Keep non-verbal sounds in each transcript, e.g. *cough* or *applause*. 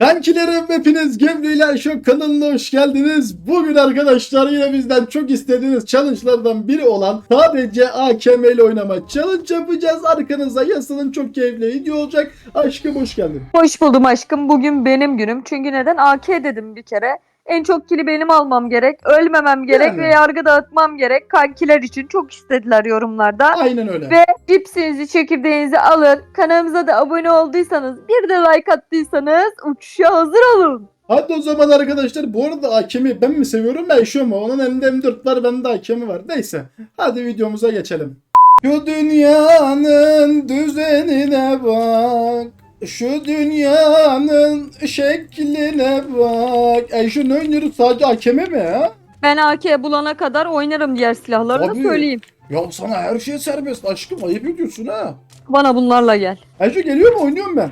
Kankilerim hepiniz Gemli ile Şok kanalına hoş geldiniz. Bugün arkadaşlar yine bizden çok istediğiniz challenge'lardan biri olan sadece AKM ile oynama challenge yapacağız. Arkanıza yazılın çok keyifli video olacak. Aşkım hoş geldin. Hoş buldum aşkım. Bugün benim günüm. Çünkü neden? AK dedim bir kere. En çok kili benim almam gerek. Ölmemem gerek Yani. ve yargı dağıtmam gerek. Kankiler için çok istediler yorumlarda. Aynen öyle. Ve cipsinizi, çekirdeğinizi alın. Kanalımıza da abone olduysanız, bir de like attıysanız uçuşa hazır olun. Hadi o zaman arkadaşlar bu arada AKM'yi ben mi seviyorum ben şu mu? Onun elinde M4 var bende AKM var. Neyse hadi videomuza geçelim. Şu dünyanın düzenine bak. Şu dünyanın şekline bak. Ey şu ne oynuyoruz sadece AKM mi ya? Ben AK bulana kadar oynarım diğer silahları da söyleyeyim. Ya sana her şey serbest aşkım ayıp ediyorsun ha. Bana bunlarla gel. Ayşe geliyor mu oynuyorum ben.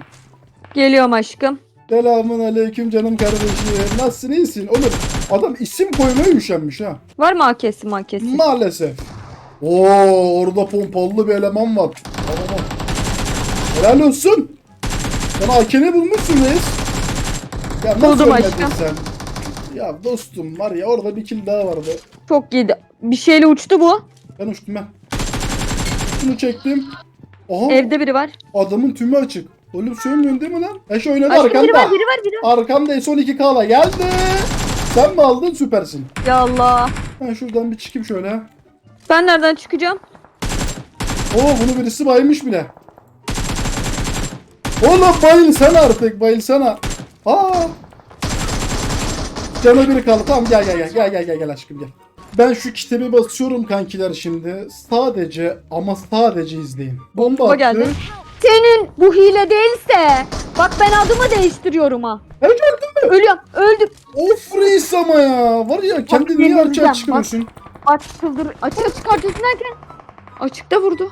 Geliyorum aşkım. Selamun aleyküm canım kardeşim. Nasılsın iyisin? Oğlum adam isim koymaya üşenmiş ha. Var mı AK'si makesi? Maalesef. Oo orada pompalı bir eleman var. Tamam. Helal olsun. Sen AK'ni bulmuşsun reis. Ya nasıl Buldum ölmedin aşkım. sen? Ya dostum var ya orada bir kill daha vardı. Çok iyiydi. Bir şeyle uçtu bu. Ben uçtum ben. Şunu çektim. Aha Evde biri var. adamın tümü açık. Oğlum söylemiyorsun değil mi lan? Eş oynadı Aşkım biri var, biri var, biri var. Arkamda son 2 kala geldi. Sen mi aldın? Süpersin. Ya Allah. Ben şuradan bir çıkayım şöyle. Ben nereden çıkacağım? Oo bunu birisi baymış bile. Oğlum bayılsana artık bayılsana. Aa. Canı biri kaldı. Tamam gel gel gel gel gel gel gel aşkım gel. Ben şu kitemi basıyorum kankiler şimdi. Sadece ama sadece izleyin. Bomba attı. geldi. Senin bu hile değilse bak ben adımı değiştiriyorum ha. Evet gördün mü? Ölüyorum. Öldüm. Of reis ama ya. Var ya kendini niye açığa çıkarıyorsun? Aç çıldır. Açığa çıkartıyorsun derken. Açıkta vurdu.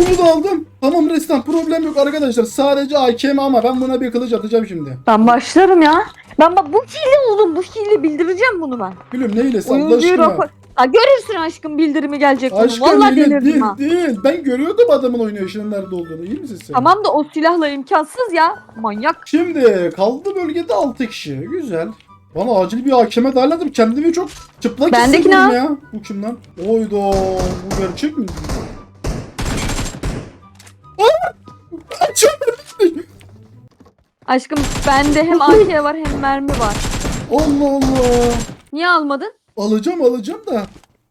Bunu da aldım. Tamam reisten problem yok arkadaşlar. Sadece AKM ama ben buna bir kılıç atacağım şimdi. Ben başlarım ya. Ben bak bu hile oğlum bu hile bildireceğim bunu ben. Gülüm ne hilesi Allah aşkına. rapor. Ha, görürsün aşkım bildirimi gelecek bunun. Aşkım Vallahi hile değil ha. değil. Ben görüyordum adamın oynayışının nerede olduğunu. İyi misin sen? Tamam da o silahla imkansız ya. Manyak. Şimdi kaldı bölgede 6 kişi. Güzel. Bana acil bir hakeme darladım. Kendimi çok çıplak Bendeki hissediyorum ne? ya. Bu kim lan? Oyda. Bu gerçek mi? Aşkım bende hem AK var hem mermi var. Allah Allah. Niye almadın? Alacağım alacağım da.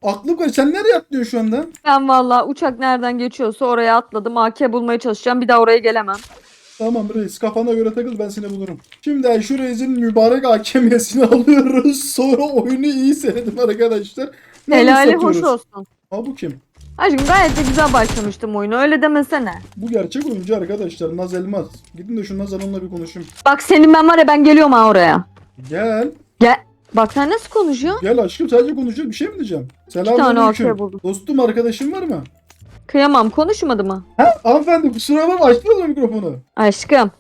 Aklım kaç. Sen nereye atlıyorsun şu anda? Ben valla uçak nereden geçiyorsa oraya atladım. AK bulmaya çalışacağım. Bir daha oraya gelemem. Tamam reis kafana göre takıl ben seni bulurum. Şimdi şu reisin mübarek hakemiyesini *laughs* alıyoruz. Sonra oyunu iyi seyredin arkadaşlar. Ne Helali hoş olsun. Ha bu kim? Aşkım gayet de güzel başlamıştım oyunu. Öyle demesene. Bu gerçek oyuncu arkadaşlar. Naz Elmaz. Gidin de şu Naz Hanım'la bir konuşayım. Bak senin ben var ya ben geliyorum ha oraya. Gel. Gel. Bak sen nasıl konuşuyorsun? Gel aşkım sadece konuşacağız. Bir şey mi diyeceğim? Selamünaleyküm. AK buldum. Dostum arkadaşın var mı? Kıyamam konuşmadı mı? Ha hanımefendi kusura bakma açtın mı mikrofonu? Aşkım.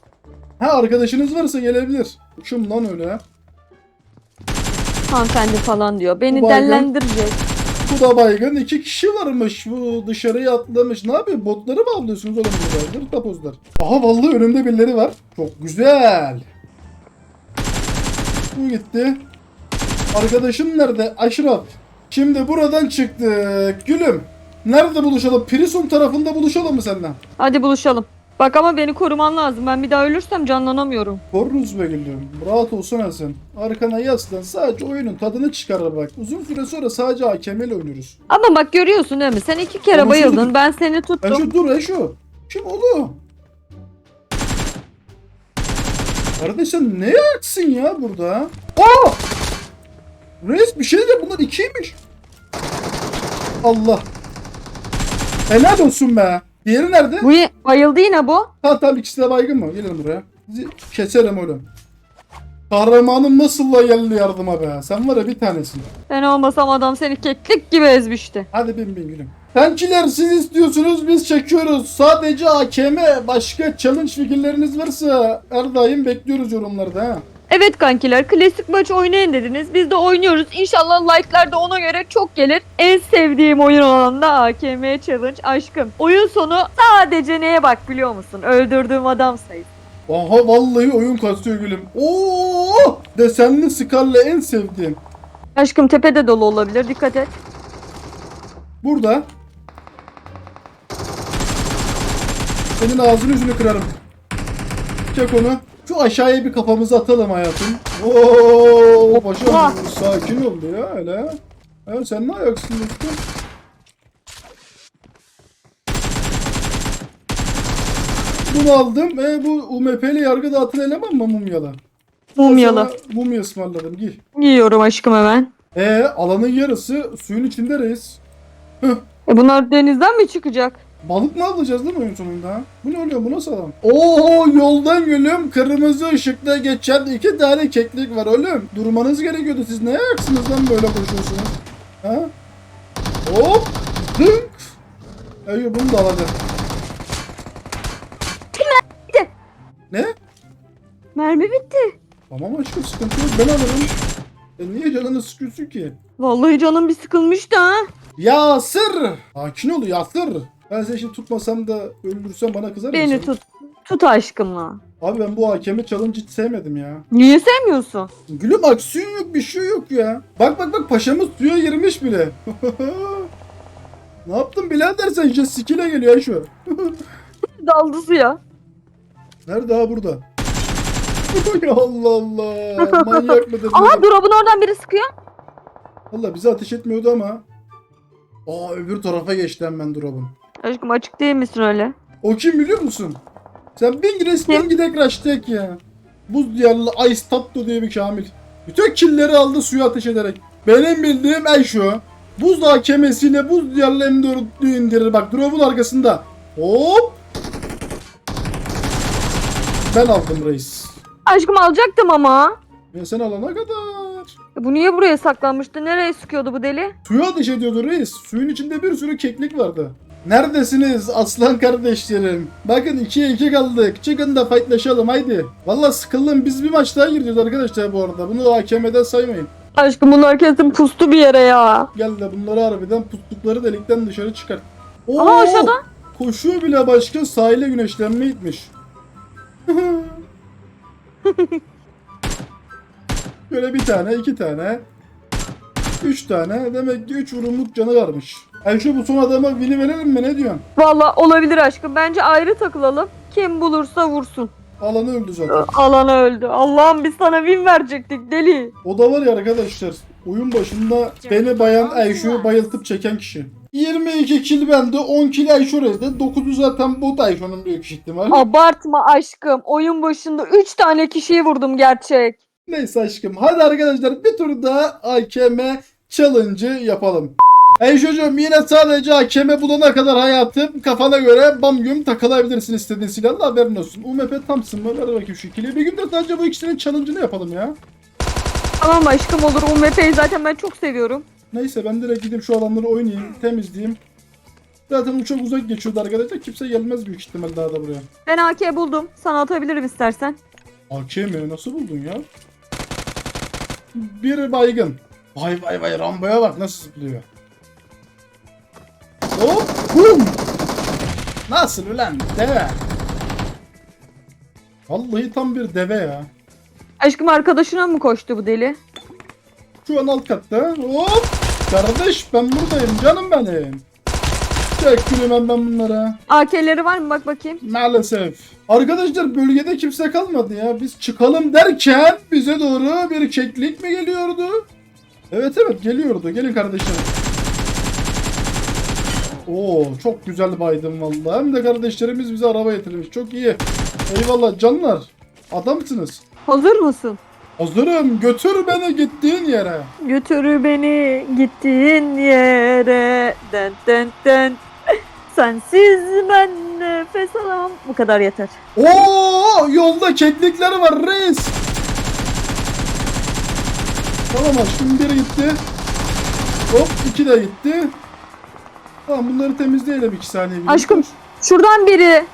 Ha arkadaşınız varsa gelebilir. Şum lan öyle. Hanımefendi falan diyor. Beni Bu baygın. dellendirecek. Da baygın. iki kişi varmış. Bu dışarıya atlamış. Ne yapıyor? Botları mı avlıyorsunuz oğlum burada? Tapozlar. Aha vallahi önümde birileri var. Çok güzel. Bu gitti. Arkadaşım nerede? Aşraf. Şimdi buradan çıktık. Gülüm. Nerede buluşalım? Prison tarafında buluşalım mı senden? Hadi buluşalım. Bak ama beni koruman lazım. Ben bir daha ölürsem canlanamıyorum. Koruruz be gülüm. Rahat olsana sen. Arkana yaslan. Sadece oyunun tadını çıkar bak. Uzun süre sonra sadece hakemle oynuyoruz. Ama bak görüyorsun değil mi? Sen iki kere Ama bayıldın. şimdi- Ben seni tuttum. Eşo dur Eşo. Kim oğlum? Kardeş sen ne yaksın ya burada? Aa! Reis bir şey diyeceğim bunlar ikiymiş. Allah. Helal olsun be. Diğeri nerede? Bu ye- bayıldı yine bu. Ha tamam ikisi de baygın mı? Gelin buraya. Sizi keserim oğlum. Kahramanım nasıl la geldi yardıma be. Sen var ya bir tanesin. Ben olmasam adam seni keklik gibi ezmişti. Hadi bin bin gülüm. Tankiler siz istiyorsunuz biz çekiyoruz. Sadece AKM başka challenge fikirleriniz varsa her daim bekliyoruz yorumlarda ha. Evet kankiler klasik maç oynayın dediniz. Biz de oynuyoruz. İnşallah like'lar da ona göre çok gelir. En sevdiğim oyun olan da AKM Challenge aşkım. Oyun sonu sadece neye bak biliyor musun? Öldürdüğüm adam sayısı. Aha vallahi oyun kasıyor gülüm. Oo! Desenli Scar'la en sevdiğim. Aşkım tepede dolu olabilir dikkat et. Burada. Senin ağzını yüzünü kırarım. Çek onu. Şu aşağıya bir kafamızı atalım hayatım. Oo, paşam sakin ol ya öyle. Ha, sen ne ayaksın dostum? Bunu aldım. E, bu UMP'li yargı dağıtın eleman mı mumyalı? Mumyalı. Sana Mumya ısmarladım. Giy. Yiyorum aşkım hemen. E alanın yarısı suyun içinde reis. E bunlar denizden mi çıkacak? Balık mı alacağız değil mi oyun sonunda? Bu ne oluyor? Bu nasıl adam? Oo yoldan gülüm kırmızı ışıkta geçen iki tane keklik var oğlum. Durmanız gerekiyordu. Siz ne ayaksınız lan böyle koşuyorsunuz? Ha? Hop! Dınk! Eyvah bunu da alacağım. Ne? Mermi bitti. Tamam aşkım sıkıntı yok ben alırım. E niye canını sıkıyorsun ki? Vallahi canım bir sıkılmıştı ha. Yasır! Sakin ol Yasır. Ben seni şimdi tutmasam da öldürsem bana kızar Beni mısın? tut. Tut aşkımla. Abi ben bu hakemi challenge hiç sevmedim ya. Niye sevmiyorsun? Gülüm aksiyon yok bir şey yok ya. Bak bak bak paşamız suya girmiş bile. *laughs* ne yaptın birader sen jet skill'e geliyor şu. *laughs* Daldı suya. Nerede ha burada? *laughs* Ya Allah Allah. Manyak mıdır? Aha drop'un oradan biri sıkıyor. Valla bize ateş etmiyordu ama. Aa öbür tarafa geçti hemen drop'un. Aşkım açık değil misin öyle? O kim biliyor musun? Sen bin resmen gidek raştek ya. Buz diyarlı Ice Tatto diye bir kamil. Bütün killeri aldı suya ateş ederek. Benim bildiğim en şu. Buzdağı kemesiyle buz diyarlı M4'ü indirir. Bak drop'un arkasında. Hop. Ben aldım reis. Aşkım alacaktım ama. Ben sen alana kadar. E Bu niye buraya saklanmıştı? Nereye sıkıyordu bu deli? Suya ateş ediyordu reis. Suyun içinde bir sürü keklik vardı. Neredesiniz aslan kardeşlerim? Bakın 2'ye 2 kaldık. Çıkın da fightlaşalım haydi. Valla sıkıldım. Biz bir maç daha gireceğiz arkadaşlar bu arada. Bunu AKM'den saymayın. Aşkım bunlar kesin pustu bir yere ya. Gel de bunları harbiden pustukları delikten dışarı çıkart. Oo, Aha aşağıda. Koşuyor bile başka sahile güneşlenmeye gitmiş. *laughs* Böyle bir tane, iki tane, üç tane. Demek ki üç vurumluk canı varmış. Ayşe bu son adama vini verelim mi? Ne diyorsun? Valla olabilir aşkım. Bence ayrı takılalım. Kim bulursa vursun. Alanı öldü zaten. Alana öldü. Allah'ım biz sana win verecektik deli. O da var ya arkadaşlar. Oyun başında beni bayan Ayşe'yi bayıltıp çeken kişi. 22 kill bende, 10 kill Ayşe Rez'de. 9'u zaten bot Ayşe'nin büyük ihtimal. Abartma aşkım. Oyun başında 3 tane kişiyi vurdum gerçek. Neyse aşkım. Hadi arkadaşlar bir tur daha AKM challenge'ı yapalım. Ayşe'cim yine sadece AKM bulana kadar hayatım kafana göre bam güm takılabilirsin istediğin silahla haberin olsun. UMP tamsın mı? Ver bakayım şu ikili. Bir gün de sadece bu ikisinin challenge'ını yapalım ya. Tamam aşkım olur. UMP'yi zaten ben çok seviyorum. Neyse ben direkt gidip şu alanları oynayayım, temizleyeyim. Zaten uçak uzak geçiyordu arkadaşlar. Kimse gelmez büyük ihtimal daha da buraya. Ben AK buldum. Sana atabilirim istersen. AKM nasıl buldun ya? Bir baygın. Vay vay vay Rambo'ya bak nasıl zıplıyor. Hop bum. Nasıl ulan deve. Vallahi tam bir deve ya. Aşkım arkadaşına mı koştu bu deli? Şu an alt katta. Hop. Kardeş ben buradayım canım benim. Çek gülüm ben bunlara. AK'leri var mı? Bak bakayım. Maalesef. Arkadaşlar bölgede kimse kalmadı ya. Biz çıkalım derken bize doğru bir keklik mi geliyordu? Evet evet geliyordu. Gelin kardeşlerim. Oo çok güzel baydım vallahi. Hem de kardeşlerimiz bize araba getirmiş. Çok iyi. Eyvallah canlar. Adamsınız. Hazır mısın? Hazırım. Götür beni gittiğin yere. Götür beni gittiğin yere. Den den den. Sensiz ben nefes alamam. Bu kadar yeter. Oo yolda keklikler var reis. Tamam aşkım biri gitti. Hop iki de gitti. Tamam bunları temizleyelim iki saniye. bir. Aşkım şuradan biri.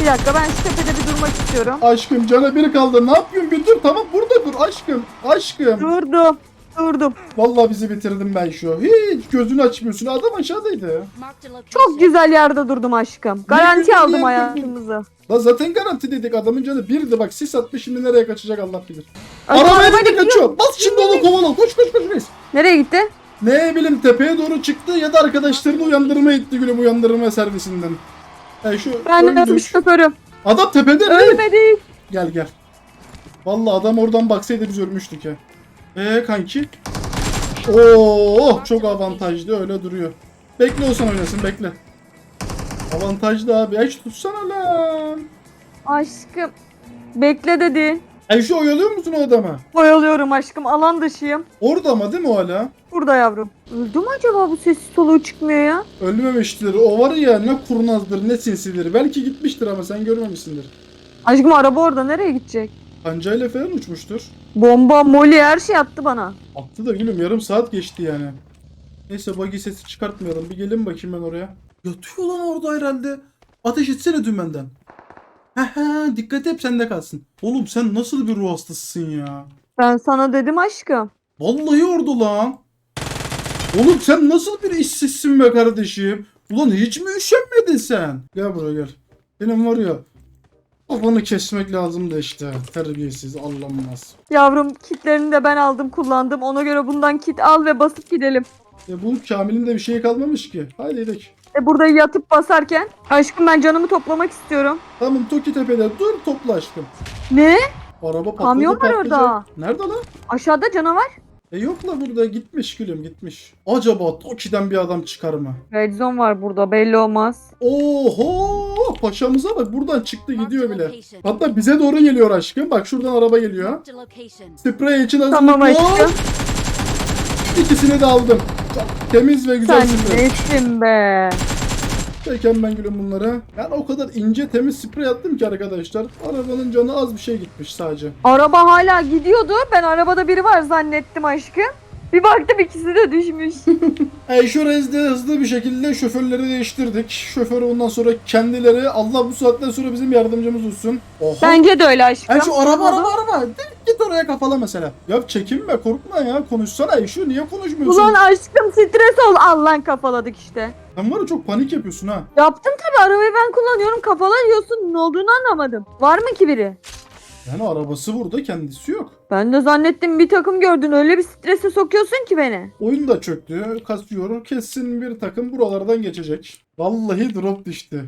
Bir dakika ben şu tepede bir durmak istiyorum. Aşkım cana biri kaldı. Ne yapıyorsun? Bir dur tamam burada dur aşkım. Aşkım. Durdum. Durdum. Vallahi bizi bitirdim ben şu. Hiç gözünü açmıyorsun. Adam aşağıdaydı. Çok güzel yerde durdum aşkım. Garanti güzel aldım yerde hayatımızı. La zaten garanti dedik adamın canı birdi bak sis atmış şimdi nereye kaçacak Allah bilir. Ay, Arabaya da kaçıyor. Bas şimdi onu kovala. Koş koş koş reis. Nereye gitti? Ne bileyim tepeye doğru çıktı ya da arkadaşlarını uyandırmaya gitti gülüm uyandırma servisinden. E şu Ben öldü. şoförüm. Adam tepede mi? Ölmedik. Gel gel. Vallahi adam oradan baksaydı biz ölmüştük ya. Eee kanki? Oo çok avantajlı öyle duruyor. Bekle olsan oynasın bekle. Avantajlı abi. Ay şu tutsana lan. Aşkım. Bekle dedi. Ay şu oyalıyor musun o adama? Oyalıyorum aşkım. Alan dışıyım. Orada mı değil mi o hala? Burada yavrum. Öldü mü acaba bu sessiz soluğu çıkmıyor ya? Ölmemiştir. O var ya ne kurnazdır ne sinsidir. Belki gitmiştir ama sen görmemişsindir. Aşkım araba orada. Nereye gidecek? Pancayla falan uçmuştur. Bomba, moli her şey attı bana. Attı da gülüm yarım saat geçti yani. Neyse buggy sesi çıkartmayalım. Bir gelin bakayım ben oraya. Yatıyor lan orada herhalde. Ateş etsene dümenden. Hehe dikkat et sende kalsın. Oğlum sen nasıl bir ruh hastasısın ya? Ben sana dedim aşkım. Vallahi orada lan. Oğlum sen nasıl bir işsizsin be kardeşim? Ulan hiç mi üşenmedin sen? Gel buraya gel. Benim var ya kafanı kesmek lazım da işte. Terbiyesiz Allah'ımaz. Yavrum kitlerini de ben aldım kullandım. Ona göre bundan kit al ve basıp gidelim. Ya bu Kamil'in de bir şey kalmamış ki. Haydi gidelim. E burada yatıp basarken. Aşkım ben canımı toplamak istiyorum. Tamam Toki Tepe'de dur topla aşkım. Ne? Araba patladı Kamyon var patlayacak. orada. Nerede lan? Aşağıda canavar. E yok la burada gitmiş gülüm gitmiş. Acaba Toki'den bir adam çıkar mı? Red zone var burada belli olmaz. Oho paşamıza bak buradan çıktı gidiyor bile. Hatta bize doğru geliyor aşkım. Bak şuradan araba geliyor. Sprey için hazır. Tamam aşkım. İkisini de aldım. Temiz ve güzel Sen sprey. nesin be? Çeken ben gülüm bunları. Ben o kadar ince temiz sprey attım ki arkadaşlar. Arabanın canı az bir şey gitmiş sadece. Araba hala gidiyordu. Ben arabada biri var zannettim aşkım. Bir baktım ikisi de düşmüş. *laughs* E şu rezde hızlı bir şekilde şoförleri değiştirdik. Şoförü ondan sonra kendileri Allah bu saatten sonra bizim yardımcımız olsun. Oha. Bence de öyle aşkım. E şu araba araba araba. Git oraya kafala mesela. Ya çekinme korkma ya konuşsana E şu niye konuşmuyorsun? Ulan aşkım stres ol. Allah'ın kafaladık işte. Sen var ya çok panik yapıyorsun ha. Yaptım tabii arabayı ben kullanıyorum. Kafala diyorsun. Ne olduğunu anlamadım. Var mı ki biri? Yani arabası burada kendisi yok. Ben de zannettim bir takım gördün. Öyle bir strese sokuyorsun ki beni. Oyun da çöktü. Kasıyor. Kesin bir takım buralardan geçecek. Vallahi drop düştü.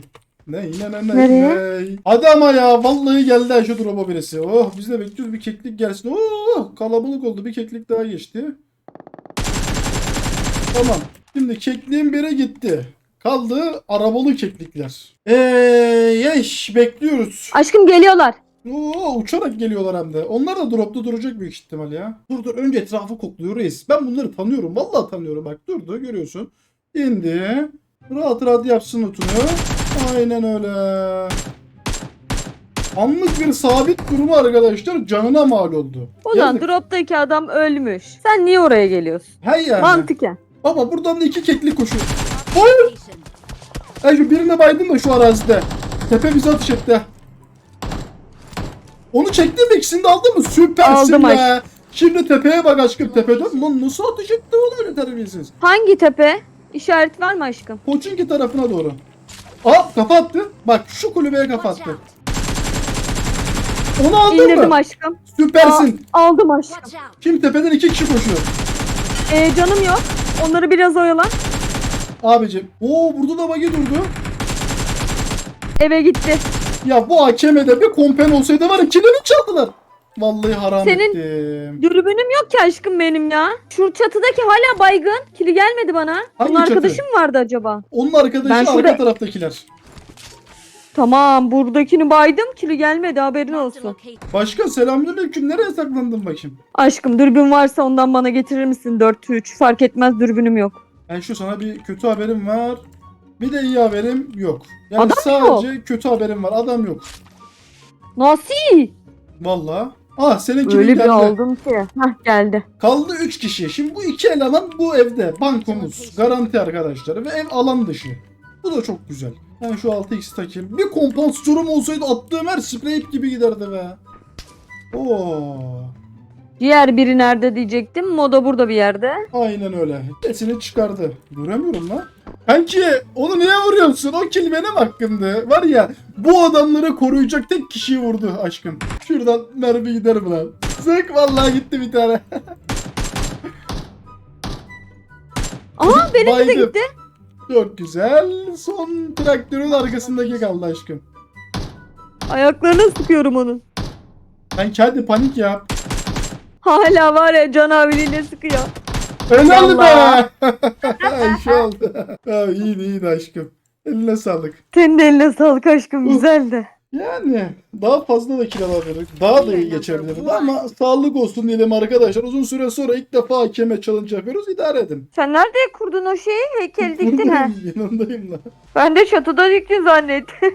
Ne ne ne ne Nereye? ne. Hadi ama ya vallahi geldi ha şu drop'a birisi. Oh biz de bekliyoruz bir keklik gelsin. Oh kalabalık oldu bir keklik daha geçti. Tamam. Şimdi kekliğin biri gitti. Kaldı arabalı keklikler. Eee yeş bekliyoruz. Aşkım geliyorlar. Oo, uçarak geliyorlar hem de. Onlar da dropta duracak büyük ihtimal ya. Dur dur önce etrafı kokluyor reis. Ben bunları tanıyorum. Vallahi tanıyorum bak. Durdu görüyorsun. İndi. Rahat rahat yapsın otunu. Aynen öyle. Anlık bir sabit durumu arkadaşlar canına mal oldu. Ulan Yazık. droptaki adam ölmüş. Sen niye oraya geliyorsun? Hey yani. Mantıken. Baba buradan da iki keklik koşuyor. Ay şu birine baydım da şu arazide. Tepe bize atış etti. Onu çektin mi? İkisini de aldın mı? Süpersin Aldım be. Şimdi tepeye bak aşkım tepeden. Lan nasıl atış etti oğlum öyle terbiyesiz. Hangi tepe? İşaret var mı aşkım? Koçinki tarafına doğru. Aa kafa attı. Bak şu kulübeye kafa attı. Onu aldın İndirdim mı? aşkım. Süpersin. Aa, aldım aşkım. Şimdi tepeden iki kişi koşuyor. Ee, canım yok. Onları biraz oyalan. Abicim. Oo burada da bagi durdu. Eve gitti. Ya bu hakeme bir kompen olsaydı var ya kilimi çaldılar. Vallahi haram Senin- ettim. Dürbünüm yok ki aşkım benim ya. Şu çatıdaki hala baygın. Kili gelmedi bana. Hangi Bunun çatı? arkadaşım vardı acaba? Onun arkadaşı Ben arka şurada- taraftakiler. Tamam buradakini baydım. Kili gelmedi haberin olsun. Başka selamünaleyküm. Nereye saklandın bakayım? Aşkım dürbün varsa ondan bana getirir misin? 4-3 fark etmez dürbünüm yok. Yani şu sana bir kötü haberim var. Bir de iyi haberim yok. Yani Adam sadece kötü haberim var. Adam yok. Nasıl? Vallahi. Ah seninki Öyle bir geldi. aldım ki. Hah geldi. Kaldı 3 kişi. Şimdi bu iki eleman bu evde. Bankomuz. Garanti arkadaşlar. Ve ev alan dışı. Bu da çok güzel. Ben şu 6x takayım. Bir kompansatörüm olsaydı attığım her sprey ip gibi giderdi be. Oo. Diğer biri nerede diyecektim. Moda burada bir yerde. Aynen öyle. Sesini çıkardı. Göremiyorum lan. Kanki onu niye vuruyorsun? O kill benim hakkımdı. Var ya bu adamları koruyacak tek kişiyi vurdu aşkım. Şuradan mermi gider mi lan? Zık vallahi gitti bir tane. Aa benimki de Baydım. gitti. Çok güzel. Son traktörün arkasındaki kaldı aşkım. Ayaklarına sıkıyorum onu. Kanki hadi panik yap. Hala var ya canaveriyle sıkıyor. Helal be. *laughs* Şu oldu. ha, iyiydi iyiydi aşkım. Eline sağlık. Senin de eline sağlık aşkım Uf. güzeldi. Yani daha fazla da kill alabilirdik. Daha da iyi geçebilirdi ama sağlık olsun diyelim arkadaşlar. Uzun süre sonra ilk defa hakeme challenge yapıyoruz. İdare edin. Sen nerede kurdun o şeyi? Heykeli diktin ha. Yanındayım lan. Ben de çatıda diktin zannettim. *laughs*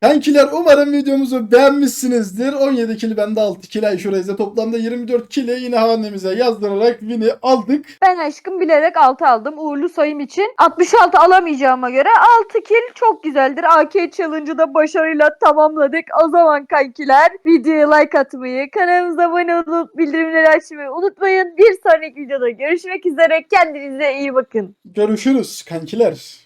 Kankiler umarım videomuzu beğenmişsinizdir. 17 kill bende 6 kill Ayşe Reis'e toplamda 24 kill'i yine hanemize yazdırarak win'i aldık. Ben aşkım bilerek 6 aldım uğurlu sayım için. 66 alamayacağıma göre 6 kill çok güzeldir. AK challenge'ı da başarıyla tamamladık. O zaman kankiler videoya like atmayı, kanalımıza abone olup bildirimleri açmayı unutmayın. Bir sonraki videoda görüşmek üzere. Kendinize iyi bakın. Görüşürüz kankiler.